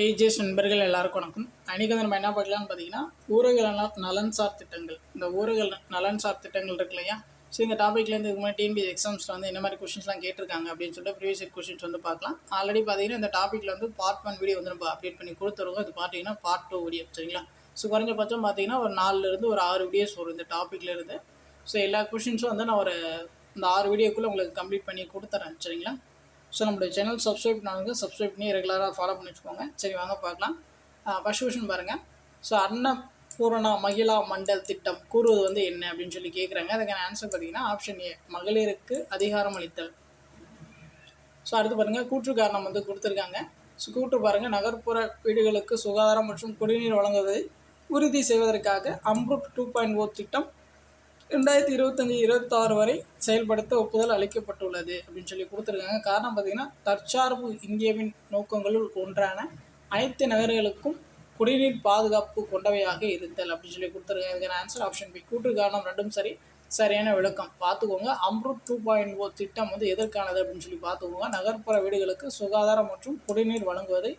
ஏஜேஸ் நண்பர்கள் எல்லாருக்கும் வணக்கம். அன்றைக்கி வந்து நம்ம என்ன பார்க்கலாம்னு பார்த்தீங்கன்னா ஊரக நலன் நலன்சார் திட்டங்கள். இந்த ஊரக நலன் நலன்சார் திட்டங்கள் இருக்கு இல்லையா? ஸோ இந்த டாப்பிக்லேருந்து இதுக்கு முன்னாடி டிஎன்பி எக்ஸாம்ஸில் வந்து என்ன மாதிரி கொஷின்ஸ்லாம் கேட்டிருக்காங்க அப்படின்னு சொல்லிட்டு ப்ரீவியஸ் இயர் கொஷின்ஸ் வந்து பார்க்கலாம். ஆல்ரெடி பார்த்தீங்கன்னா இந்த டாப்பிக்கில் வந்து பார்ட் ஒன் வீடியோ வந்து நம்ம அப்டேட் பண்ணி கொடுத்துருவோம் இது பார்த்தீங்கன்னா பார்ட் டூ வீடியோ சரிங்களா? ஸோ குறைஞ்சபட்சம் பார்த்தீங்கன்னா ஒரு நாலுலேருந்து ஒரு ஆறு வீடியோஸ் வரும் இந்த டாப்பிக்லேருந்து ஸோ எல்லா கொஷின்ஸும் வந்து நான் ஒரு இந்த ஆறு வீடியோக்குள்ளே உங்களுக்கு கம்ப்ளீட் பண்ணி கொடுத்துறேன் சரிங்களா? ஸோ நம்மளுடைய சேனல் சப்ஸ்கிரைப் பண்ணாங்க சப்ஸ்கிரைப் பண்ணி ரெகுலராக ஃபாலோ பண்ணி வச்சுக்கோங்க. சரி வாங்க பார்க்கலாம். ஃபஸ்ட் கொஷின் பாருங்கள் ஸோ அன்னபூரணா மகிழா மண்டல் திட்டம் கூறுவது வந்து என்ன அப்படின்னு சொல்லி கேட்குறாங்க அதுக்கான ஆன்சர் பார்த்தீங்கன்னா ஆப்ஷன் ஏ மகளிருக்கு அதிகாரம் அளித்தல். ஸோ அடுத்து பாருங்கள் கூற்று காரணம் வந்து கொடுத்துருக்காங்க. ஸோ கூற்று பாருங்கள் நகர்ப்புற வீடுகளுக்கு சுகாதாரம் மற்றும் குடிநீர் வழங்குவதை உறுதி செய்வதற்காக அம்ருட் டூ பாயிண்ட் ஓ திட்டம் ரெண்டாயிரத்தி இருபத்தஞ்சி இருபத்தாறு வரை செயல்படுத்த ஒப்புதல் அளிக்கப்பட்டுள்ளது அப்படின்னு சொல்லி கொடுத்துருக்காங்க. காரணம் பார்த்தீங்கன்னா தற்சார்பு இந்தியாவின் நோக்கங்களுள் ஒன்றான அனைத்து நகர்களுக்கும் குடிநீர் பாதுகாப்பு கொண்டவையாக இருத்தல் அப்படின்னு சொல்லி கொடுத்துருக்காங்க. இதுக்கான ஆன்சர் ஆப்ஷன் பி கூற்று காரணம் ரெண்டும் சரி சரியான விளக்கம். பார்த்துக்கோங்க அம்ருத் டூ பாயிண்ட் ஓ திட்டம் வந்து எதற்கானது அப்படின்னு சொல்லி பார்த்துக்கோங்க. நகர்ப்புற வீடுகளுக்கு சுகாதாரம் மற்றும் குடிநீர் வழங்குவதை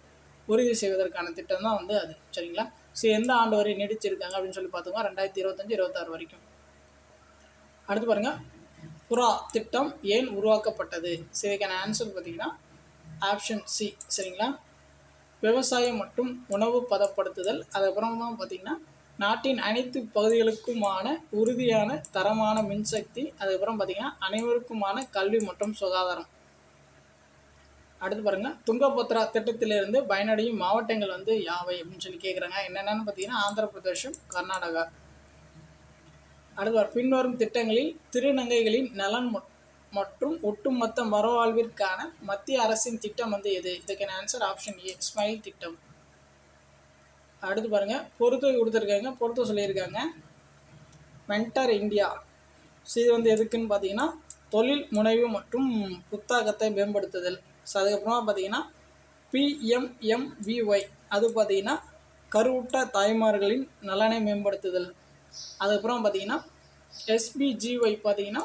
உறுதி செய்வதற்கான திட்டம் தான் வந்து அது. சரிங்களா? ஸோ எந்த ஆண்டு வரை நீடிச்சிருக்காங்க அப்படின்னு சொல்லி பார்த்துக்கோங்க. ரெண்டாயிரத்தி இருபத்தஞ்சி இருபத்தாறு வரைக்கும். அடுத்து பாருங்க. புறா திட்டம் ஏன் உருவாக்கப்பட்டது? ஸோ இதுக்கான ஆன்சர் பார்த்தீங்கன்னா ஆப்ஷன் சி சரிங்களா? விவசாயம் மற்றும் உணவு பதப்படுத்துதல். அதுக்கப்புறமா பார்த்தீங்கன்னா நாட்டின் அனைத்து பகுதிகளுக்குமான உறுதியான தரமான மின்சக்தி அதுக்கப்புறம் பார்த்தீங்கன்னா அனைவருக்குமான கல்வி மற்றும் சுகாதாரம். அடுத்து பாருங்க துங்கபத்ரா திட்டத்திலிருந்து பயனடையும் மாவட்டங்கள் வந்து யாவை அப்படின்னு சொல்லி கேட்குறாங்க என்னென்னு பார்த்தீங்கன்னா ஆந்திர பிரதேசம் கர்நாடகா. அடுத்து பின்வரும் திட்டங்களில் திருநங்கைகளின் நலன் மற்றும் ஒட்டுமொத்த மறுவாழ்விற்கான மத்திய அரசின் திட்டம் வந்து எது? இதுக்கான ஆன்சர் ஆப்ஷன் ஏ ஸ்மைல் திட்டம். அடுத்து பாருங்க. பொறுத்து கொடுத்துருக்காங்க. பொறுத்து சொல்லியிருக்காங்க. மென்டர் இந்தியா இது வந்து எதுக்குன்னு பார்த்தீங்கன்னா தொழில் முனைவு மற்றும் புத்தாக்கத்தை மேம்படுத்துதல். ஸோ அதுக்கப்புறமா பார்த்தீங்கன்னா பிஎம்எம்விஒய் அது பார்த்தீங்கன்னா கருவுற்ற தாய்மார்களின் நலனை மேம்படுத்துதல். அதுக்கப்புறம் பார்த்தீங்கன்னா எஸ்பிஜிஒய் பார்த்தீங்கன்னா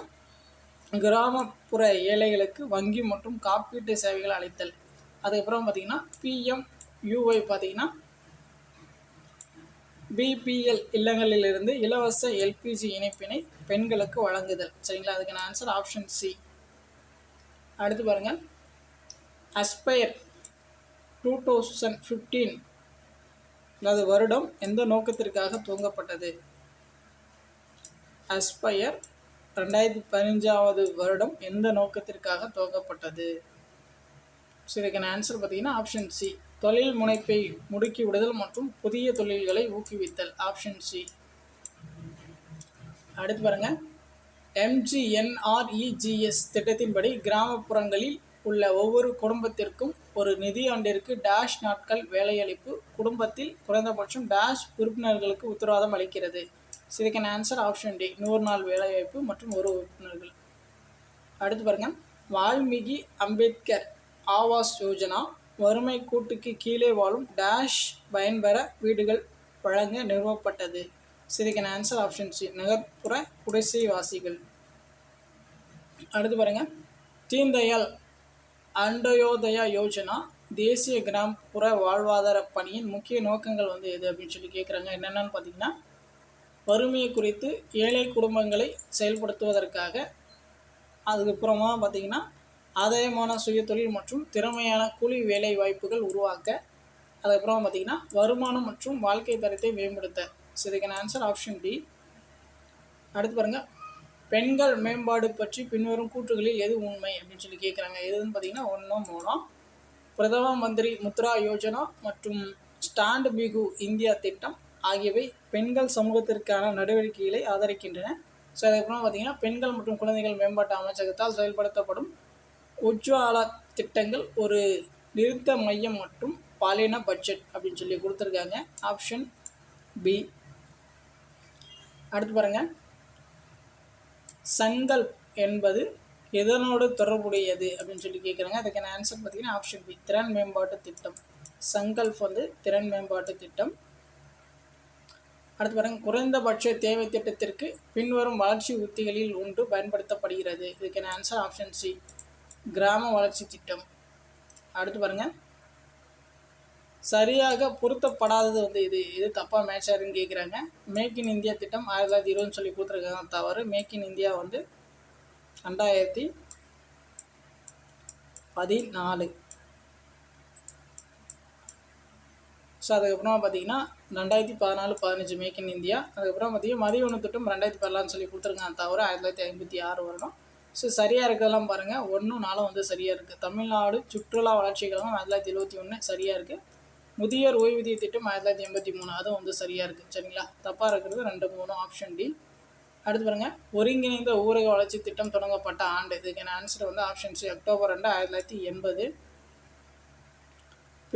கிராமப்புற ஏழைகளுக்கு வங்கி மற்றும் காப்பீட்டு சேவைகள் அளித்தல். அதுக்கப்புறம் பார்த்தீங்கன்னா பிஎம்யூஒய் பார்த்தீங்கன்னா பிபிஎல் இல்லங்களிலிருந்து இலவச எல்பிஜி இணைப்பினை பெண்களுக்கு வழங்குதல். சரிங்களா? அதுக்கான ஆன்சர் ஆப்ஷன் சி அடுத்து பாருங்கள் அஸ்பயர் டூ தௌசண்ட் ஃபிஃப்டீன் அதாவது வருடம் எந்த நோக்கத்திற்காக துவங்கப்பட்டது? அஸ்பயர் ரெண்டாயிரத்தி பதினஞ்சாவது வருடம் எந்த நோக்கத்திற்காக துவக்கப்பட்டது? ஸோ இதுக்கான ஆன்சர் பார்த்தீங்கன்னா ஆப்ஷன் சி தொழில் முனைப்பை முடுக்கி விடுதல் மற்றும் புதிய தொழில்களை ஊக்குவித்தல். ஆப்ஷன் சி அடுத்து பாருங்கள் எம்ஜிஎன்ஆர்இஜிஎஸ் திட்டத்தின்படி கிராமப்புறங்களில் உள்ள ஒவ்வொரு குடும்பத்திற்கும் ஒரு நிதியாண்டிற்கு டேஷ் நாட்கள் வேலையளிப்பு குடும்பத்தில் குறைந்தபட்சம் டேஷ் உறுப்பினர்களுக்கு உத்தரவாதம் அளிக்கிறது. ஸோ இதுக்கான ஆன்சர் ஆப்ஷன் டி நூறு நாள் வேலைவாய்ப்பு மற்றும் ஒரு உறுப்பினர்கள். அடுத்து பாருங்க. வால்மீகி அம்பேத்கர் ஆவாஸ் யோஜனா வறுமை கூட்டுக்கு கீழே வாழும் டேஷ் பயன்பெற வீடுகள் வழங்க நிறுவப்பட்டது. ஸோ இதுக்கான ஆன்சர் ஆப்ஷன் சி நகர்ப்புற குடிசைவாசிகள். அடுத்து பாருங்க. தீன்தயாள் அண்டயோதயா யோஜனா தேசிய கிராமப்புற வாழ்வாதார பணியின் முக்கிய நோக்கங்கள் வந்து எது அப்படின்னு சொல்லி கேட்குறாங்க என்னென்னு பார்த்தீங்கன்னா வறுமையை குறித்து ஏழை குடும்பங்களை செயல்படுத்துவதற்காக. அதுக்கப்புறமா பார்த்தீங்கன்னா ஆதாயமான சுயதொழில் மற்றும் திறமையான கூலி வேலை வாய்ப்புகள் உருவாக்க அதுக்கப்புறம் பார்த்திங்கன்னா வருமானம் மற்றும் வாழ்க்கை தரத்தை மேம்படுத்த. ஸோ இதுக்கான ஆன்சர் ஆப்ஷன் டி அடுத்து பாருங்கள் பெண்கள் மேம்பாடு பற்றி பின்வரும் கூற்றுகளில் எது உண்மை அப்படின்னு சொல்லி கேட்குறாங்க எதுன்னு பார்த்தீங்கன்னா ஒன்றும் மூணம் பிரதம மந்திரி முத்ரா யோஜனா மற்றும் ஸ்டாண்ட் பிகு இந்தியா திட்டம். ஆகியவை பெண்கள் சமூகத்திற்கான நடவடிக்கைகளை ஆதரிக்கின்றன. ஸோ அதுக்கப்புறம் பார்த்தீங்கன்னா பெண்கள் மற்றும் குழந்தைகள் மேம்பாட்டு அமைச்சகத்தால் செயல்படுத்தப்படும் உஜ்வாலா திட்டங்கள் ஒரு நிறுத்த மையம் மற்றும் பாலின பட்ஜெட் அப்படின்னு சொல்லி கொடுத்துருக்காங்க. ஆப்ஷன் பி அடுத்து பாருங்கள் சங்கல்ப் என்பது எதனோடு தொடர்புடையது அப்படின்னு சொல்லி கேட்குறாங்க அதுக்கான ஆன்சர் பார்த்தீங்கன்னா ஆப்ஷன் பி திறன் மேம்பாட்டு திட்டம். சங்கல்ப் வந்து திறன் மேம்பாட்டு திட்டம். அடுத்து பாருங்கள் குறைந்தபட்ச தேவை திட்டத்திற்கு பின்வரும் வளர்ச்சி உத்திகளில் ஒன்று பயன்படுத்தப்படுகிறது. இதுக்கான ஆன்சர் ஆப்ஷன் சி கிராம வளர்ச்சி திட்டம். அடுத்து பாருங்க சரியாக பொருத்தப்படாதது வந்து இது இது தப்பாக மேட்ச் ஆகுதுன்னு கேட்குறாங்க மேக் இன் இந்தியா திட்டம் ஆயிரத்தி தொள்ளாயிரத்தி இருபதுன்னு சொல்லி கொடுத்துருக்காங்க. தவறு. மேக் இன் இந்தியா வந்து ரெண்டாயிரத்தி பதினாலு. ஸோ அதுக்கப்புறமா பார்த்தீங்கன்னா ரெண்டாயிரத்தி பதினாலு பதினஞ்சு மேக் இன் இந்தியா அதுக்கப்புறம் பார்த்தீங்கன்னா மதிய உணவு திட்டம் ரெண்டாயிரத்தி பதினாலு சொல்லி கொடுத்துருக்காங்க. தவிர ஆயிரத்தி தொள்ளாயிரத்தி ஐம்பத்தி ஆறு வரணும். ஸோ சரியாக இருக்கிறதெல்லாம் பாருங்கள் ஒன்றும் நாளும் வந்து சரியாக இருக்குது தமிழ்நாடு சுற்றுலா வளர்ச்சி கழகம் ஆயிரத்தி தொள்ளாயிரத்தி எழுபத்தி ஒன்று சரியாக இருக்குது முதியோர் ஓய்வூதிய திட்டம் ஆயிரத்தி தொள்ளாயிரத்தி எண்பத்தி மூணு அதுவும் வந்து சரியாக இருக்குது சரிங்களா? தப்பாக இருக்கிறது ரெண்டு மூணு ஆப்ஷன் டி அடுத்து பாருங்கள் ஒருங்கிணைந்த ஊரக வளர்ச்சி திட்டம் தொடங்கப்பட்ட ஆண்டு. இதுக்கான ஆன்சர் வந்து ஆப்ஷன் சி அக்டோபர் ரெண்டு ஆயிரத்தி தொள்ளாயிரத்தி எண்பது.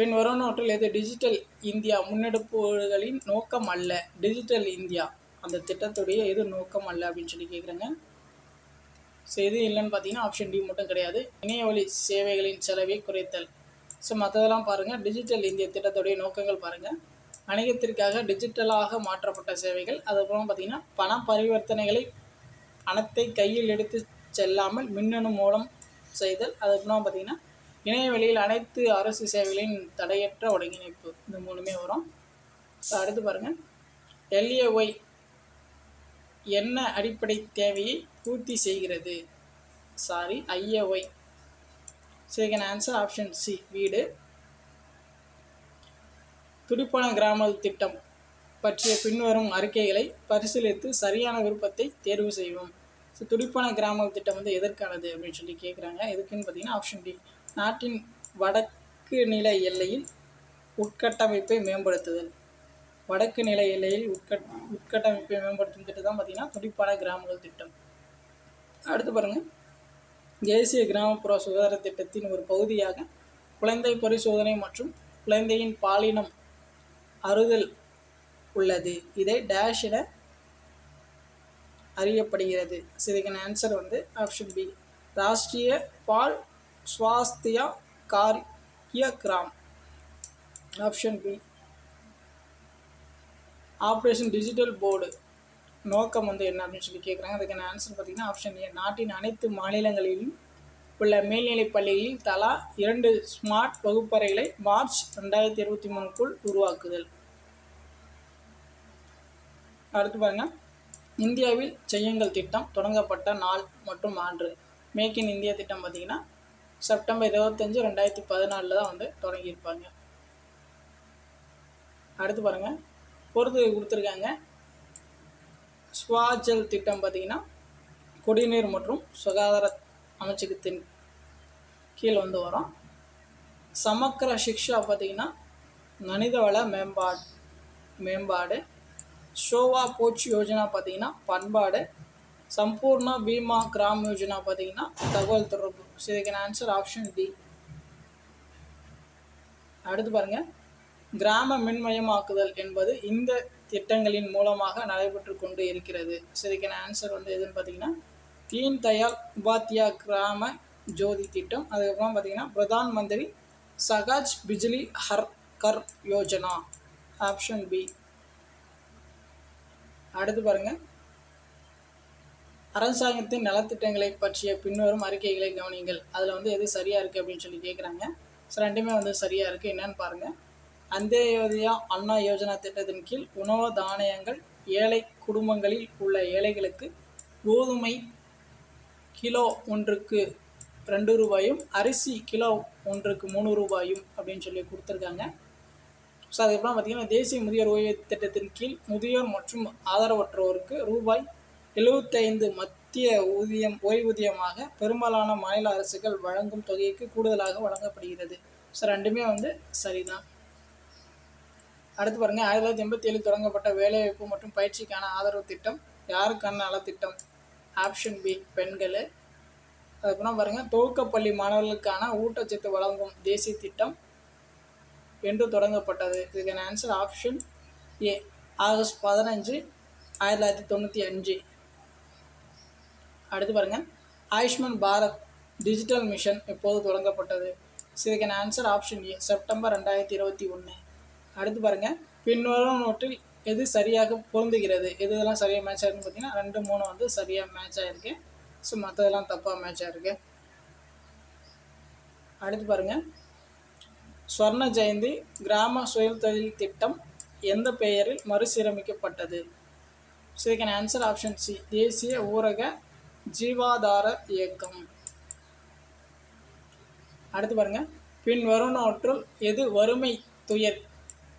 பின் வருவனவற்றில் எது டிஜிட்டல் இந்தியா முன்னெடுப்புகளின் நோக்கம் அல்ல. டிஜிட்டல் இந்தியா அந்த திட்டத்துடைய எது நோக்கம் அல்ல அப்படின்னு சொல்லி கேட்குறாங்க ஸோ எது இல்லைன்னு பார்த்தீங்கன்னா ஆப்ஷன் டி மட்டும் கிடையாது. இணையவழி சேவைகளின் செலவை குறைத்தல். ஸோ மற்றதெல்லாம் பாருங்கள் டிஜிட்டல் இந்திய திட்டத்துடைய நோக்கங்கள் பாருங்கள் வணிகத்திற்காக டிஜிட்டலாக மாற்றப்பட்ட சேவைகள். அதுக்கப்புறம் பார்த்திங்கன்னா பண பரிவர்த்தனைகளை பணத்தை கையில் எடுத்து செல்லாமல் மின்னணு மூலம் செய்தல். அதுக்கப்புறம் பார்த்திங்கன்னா இணையவெளியில் அனைத்து அரசு சேவைகளின் தடையற்ற ஒருங்கிணைப்பு இது மூணுமே வரும். அடுத்து பாருங்கள் எல்ஏஒய் என்ன அடிப்படை தேவையை பூர்த்தி செய்கிறது? Sorry IAY second answer option C வீடு. துடிப்பான கிராம திட்டம் பற்றிய பின்வரும் அறிக்கைகளை பரிசீலித்து சரியான விருப்பத்தை தேர்வு செய்வோம். ஸோ துடிப்பான கிராம திட்டம் வந்து எதற்கானது அப்படின்னு சொல்லி கேட்குறாங்க எதுக்குன்னு பார்த்தீங்கன்னா ஆப்ஷன் டி நாட்டின் வடக்கு நில எல்லையில் உட்கட்டமைப்பை மேம்படுத்துதல். வடக்கு நில எல்லையில் உட்கட் உட்கட்டமைப்பை மேம்படுத்தும் திட்டம் தான் பார்த்தீங்கன்னா துடிப்பான கிராமங்கள் திட்டம். அடுத்து பாருங்கள் தேசிய கிராமப்புற சுகாதார திட்டத்தின் ஒரு பகுதியாக குழந்தை பரிசோதனை மற்றும் குழந்தையின் பாலினம் அறுதல் உள்ளது. இதை டேஷ் என அறியப்படுகிறது. ஸோ இதுக்கான ஆன்சர் வந்து option B Rashtriya Bal Swasthya Karyakram. Option B operation digital board நோக்கம் வந்து என்ன அப்படின்னு சொல்லி கேட்குறாங்க அதுக்கான ஆன்சர் பார்த்தீங்கன்னா ஆப்ஷன் ஏ நாட்டின் அனைத்து மாநிலங்களிலும் உள்ள மேல்நிலைப் பள்ளிகளில் தலா இரண்டு ஸ்மார்ட் வகுப்பறைகளை மார்ச் ரெண்டாயிரத்தி இருபத்தி மூணுக்குள் உருவாக்குதல். அடுத்து பாருங்க. இந்தியாவில் செய்யுங்கள் திட்டம் தொடங்கப்பட்ட நாள் மற்றும் ஆண்டு. மேக் இன் இந்தியா திட்டம் பார்த்தீங்கன்னா செப்டம்பர் இருபத்தஞ்சு ரெண்டாயிரத்தி பதினாலில் தான் வந்து தொடங்கியிருப்பாங்க. அடுத்து பாருங்கள் பொறுத்து கொடுத்துருக்காங்க. ஸ்வாஜல் திட்டம் பார்த்திங்கன்னா குடிநீர் மற்றும் சுகாதார அமைச்சகத்தின் கீழ் வந்து வரும். சமக்கர சிக்ஷா பார்த்திங்கன்னா மனிதவள மேம்பாடு மேம்பாடு. ஷோவா போச்சு யோஜனா பார்த்திங்கன்னா பண்பாடு சம்பூர்ணா பீமா கிராம் யோஜனா பார்த்தீங்கன்னா தகவல் தொடர்பு. ஸோ இதுக்கான ஆன்சர் ஆப்ஷன் டி அடுத்து பாருங்கள் கிராம மின்மயமாக்குதல் என்பது இந்த திட்டங்களின் மூலமாக நடைபெற்று கொண்டு இருக்கிறது. ஸோ இதுக்கான ஆன்சர் வந்து எதுன்னு பார்த்தீங்கன்னா தீன் தயாள் உபாத்யா கிராம ஜோதி திட்டம். அதுக்கப்புறம் பார்த்தீங்கன்னா பிரதான் மந்திரி சகாஜ் பிஜ்லி ஹர் கர் யோஜனா. ஆப்ஷன் பி அடுத்து பாருங்கள் அரசாங்கத்தின் நலத்திட்டங்களை பற்றிய பின்வரும் அறிக்கைகளை கவனிங்கள் அதில் வந்து எது சரியாக இருக்குது அப்படின்னு சொல்லி கேட்குறாங்க ஸோ ரெண்டுமே வந்து சரியாக இருக்குது என்னன்னு பாருங்கள் அந்தயோதயா அண்ணா யோஜனா திட்டத்தின் கீழ் உணவு தானியங்கள் ஏழை குடும்பங்களில் உள்ள ஏழைகளுக்கு கோதுமை கிலோ ஒன்றுக்கு ரெண்டு ரூபாயும் அரிசி கிலோ ஒன்றுக்கு மூணு ரூபாயும் அப்படின்னு சொல்லி கொடுத்துருக்காங்க. ஸோ அதுக்கப்புறம் பார்த்திங்கன்னா தேசிய முதியோர் ஓய்வு திட்டத்தின் கீழ் முதியோர் மற்றும் ஆதரவற்றோருக்கு ரூபாய் எழுபத்தைந்து மத்திய ஊதியம் ஓய்வூதியமாக பெரும்பாலான மாநில அரசுகள் வழங்கும் தொகைக்கு கூடுதலாக வழங்கப்படுகிறது. ஸோ ரெண்டுமே வந்து சரிதான். அடுத்து பாருங்கள் ஆயிரத்தி தொள்ளாயிரத்தி எண்பத்தி ஏழு தொடங்கப்பட்ட வேலைவாய்ப்பு மற்றும் பயிற்சிக்கான ஆதரவு திட்டம் யாருக்கான நலத்திட்டம்? ஆப்ஷன் பி பெண்கள். அதுக்கப்புறம் பாருங்கள் துவக்கப்பள்ளி மாணவர்களுக்கான ஊட்டச்சத்து வழங்கும் தேசிய திட்டம் என்று தொடங்கப்பட்டது. இதுக்கான ஆன்சர் ஆப்ஷன் ஏ ஆகஸ்ட் பதினஞ்சு ஆயிரத்தி தொள்ளாயிரத்தி தொண்ணூற்றி அஞ்சு. அடுத்து பாருங்கள் ஆயுஷ்மான் பாரத் டிஜிட்டல் மிஷன் எப்போது தொடங்கப்பட்டது? இதுக்கான ஆன்சர் ஆப்ஷன் ஏ செப்டம்பர் ரெண்டாயிரத்தி இருபத்தி ஒன்று அடுத்து பாருங்கள் பின்வரும் நோட்டில் எது சரியாக பொருந்துகிறது? எது இதெல்லாம் சரியாக மேட்ச் ஆயிருக்குன்னு பார்த்தீங்கன்னா ரெண்டு மூணு வந்து சரியாக மேட்ச் ஆகிருக்கு ஸோ மற்றதெல்லாம் தப்பாக மேட்ச் ஆகிருக்கு அடுத்து பாருங்கள் ஸ்வர்ண ஜெயந்தி கிராம சுயதொழில் திட்டம் எந்த பெயரில் மறுசீரமைக்கப்பட்டது? ஸோ இதுக்கான ஆன்சர் ஆப்ஷன் சி தேசிய ஊரக ஜீவாதார இயக்கம். அடுத்து பாருங்க. பின் வருவனவற்றுள் எது வறுமை துயர்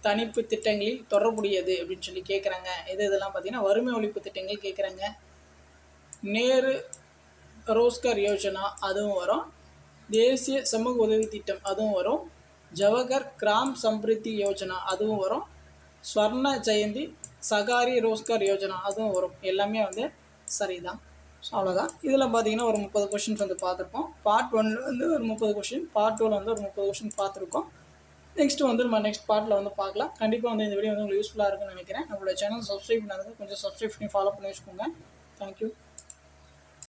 தணிப்பு திட்டங்களில் தொடர்புடையது அப்படின்னு சொல்லி கேட்குறாங்க எது இதெல்லாம் பார்த்தீங்கன்னா வறுமை ஒழிப்பு திட்டங்கள் கேட்குறாங்க நேரு ரோஸ்கர் யோஜனா அதுவும் வரும். தேசிய சமூக உதவி திட்டம் அதுவும் வரும். ஜவஹர் கிராம் சம்பிருத்தி யோஜனா அதுவும் வரும். ஸ்வர்ண ஜெயந்தி சகாரி ரோஸ்கர் யோஜனா அதுவும் வரும். எல்லாமே வந்து சரிதான். ஸோ அவ்வளோதான் இதில் பார்த்தீங்கன்னா ஒரு முப்பது கொஷின்ஸ் வந்து பார்த்துருப்போம் பார்ட் ஒன்ல வந்து ஒரு முப்பது கொஷின் பார்ட் டூவில் வந்து ஒரு முப்பது கொஷின் பார்த்துருக்கோம் நெக்ஸ்ட் வந்து நம்ம நெக்ஸ்ட் பார்ட்டில் வந்து பார்க்கலாம் கண்டிப்பாக வந்து இந்த வீடியோ வந்து உங்களுக்கு யூஸ்ஃபுல்லாக இருக்கும்னு நினைக்கிறேன். நம்மளோட சேனல் சப்ஸ்கிரைப் பண்ணாதது கொஞ்சம் சப்ஸ்கிரைப் பண்ணி ஃபாலோ பண்ணி வச்சுக்கோங்க. தேங்க்யூ